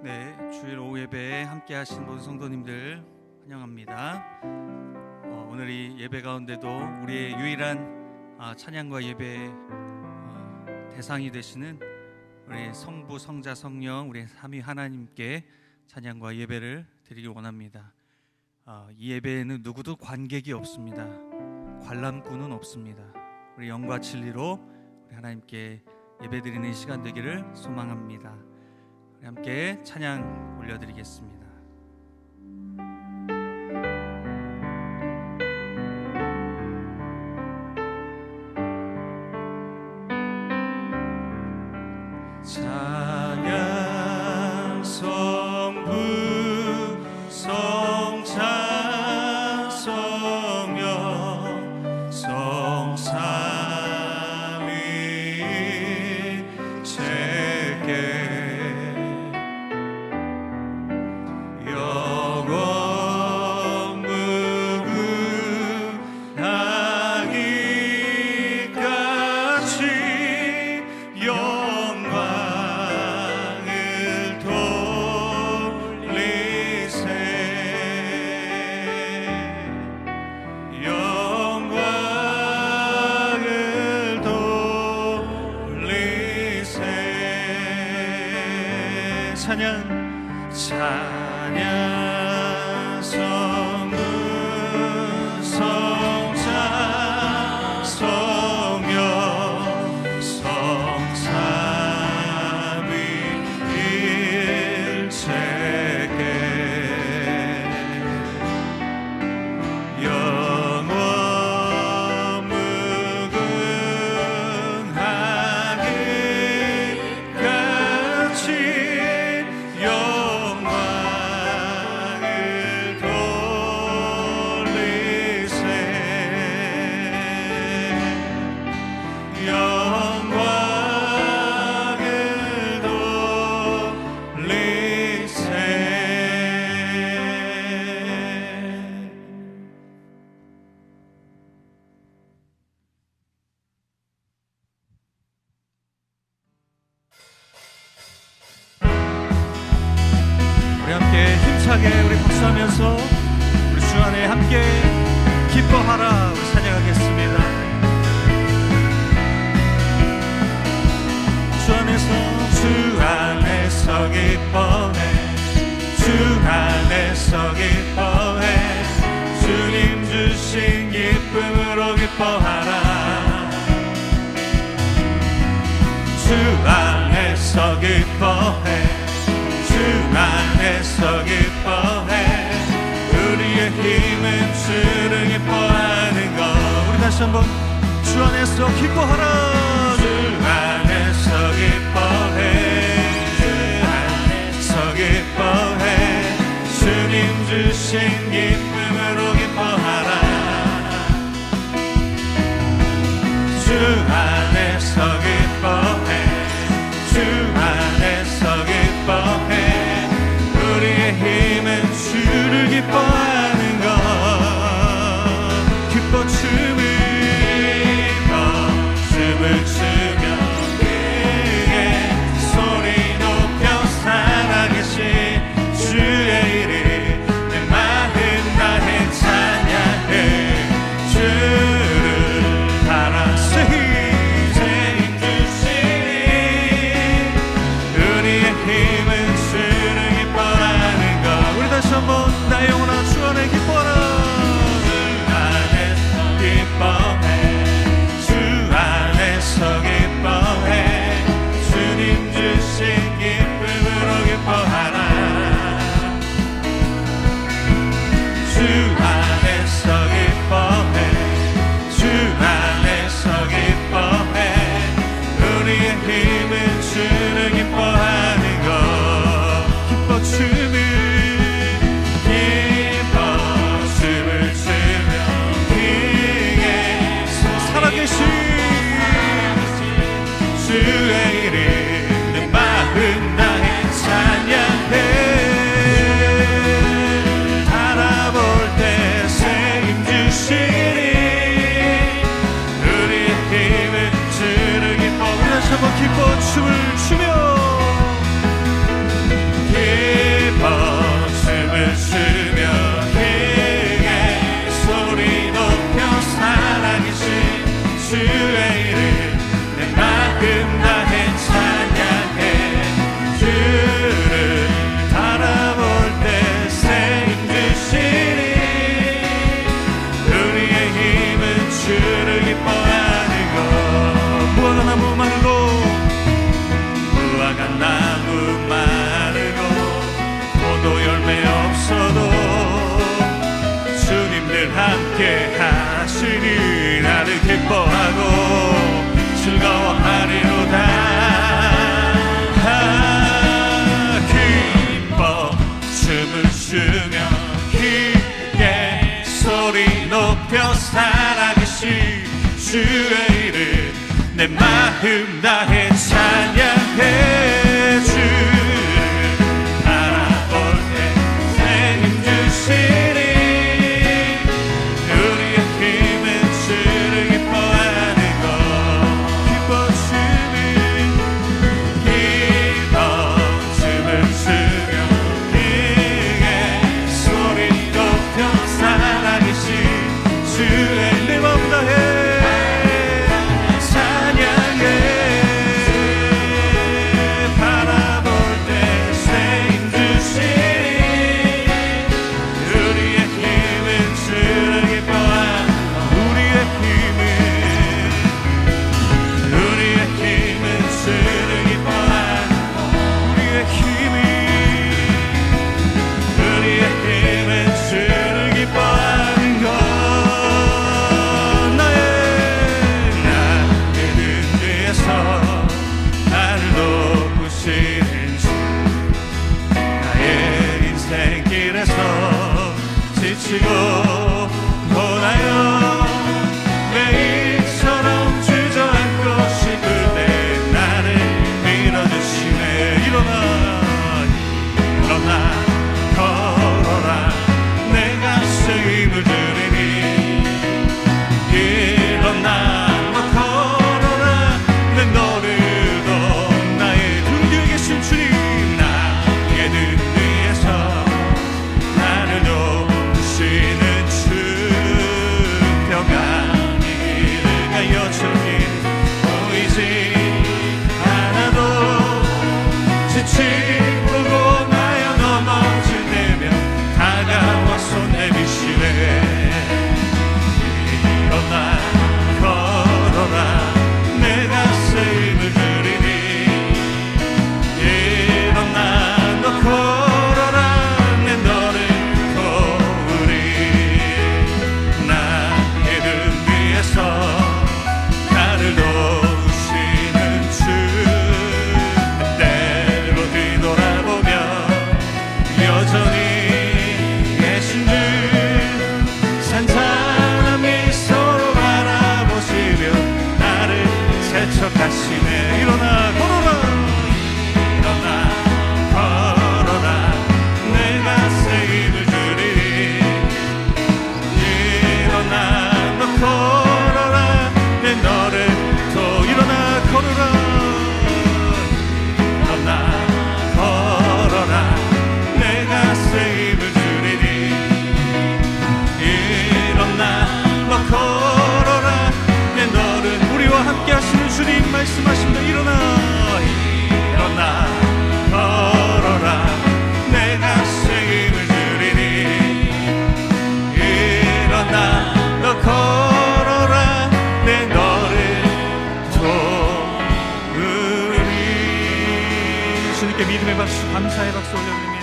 네, 주일 오후 예배에 함께 하신 모든 성도님들 환영합니다. 어, 오늘 이 예배 가운데도 우리의 유일한 아, 찬양과 예배 어, 대상이 되시는 우리 성부, 성자, 성령 우리 삼위 하나님께 찬양과 예배를 드리길 원합니다. 어, 이 예배에는 누구도 관객이 없습니다. 관람꾼은 없습니다. 우리 영과 진리로 우리 하나님께 예배 드리는 시간 되기를 소망합니다. 함께 찬양 올려드리겠습니다. 안에서 기뻐해 우리의 힘은 주를 기뻐하는 것. 우리 다시 한번 주 안에서 기뻐하라. 주 안에서 기뻐해 주 안에서 기뻐해 주님 주신 기쁨 힘은 주를 기뻐 주의 이름 내 마음 다해 시간 믿음의 박수 감사의 박수 올려드립니다.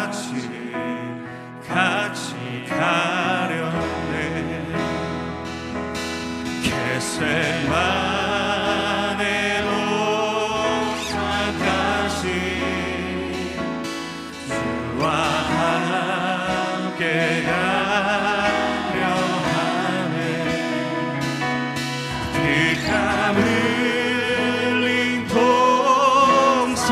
같이 같이 가려네. 개세만의 목마까지 주와 함께 가려 하네. 피가 흘린 동산까지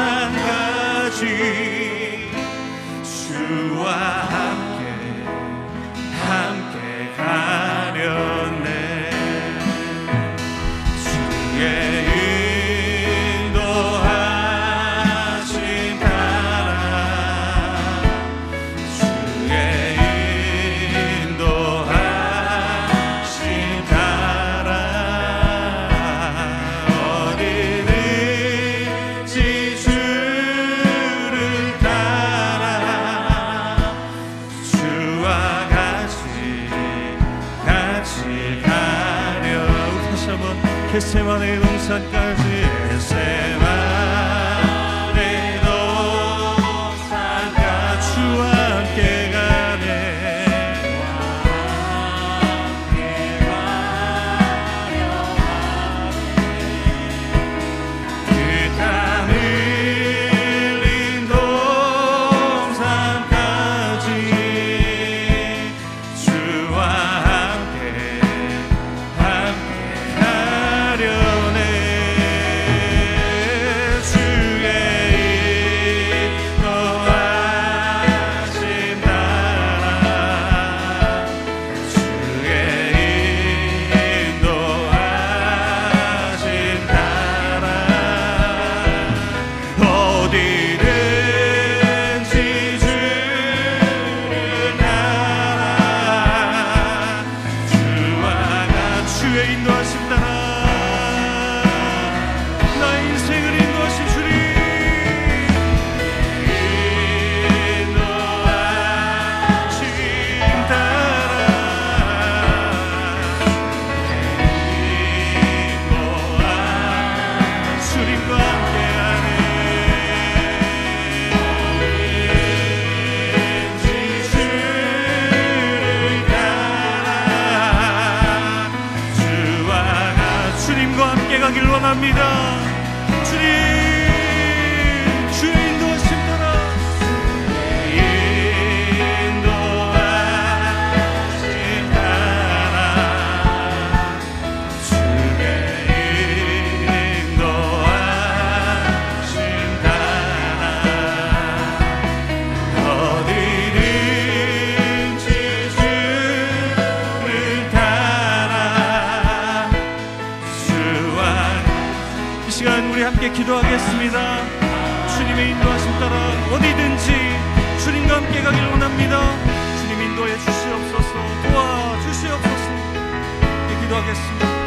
나타나길 원합니다. 주님. 함께 기도하겠습니다. 주님의 인도하심 따라 어디든지 주님과 함께 가길 원합니다. 주님 인도해 주시옵소서 도와 주시옵소서 함께 기도하겠습니다.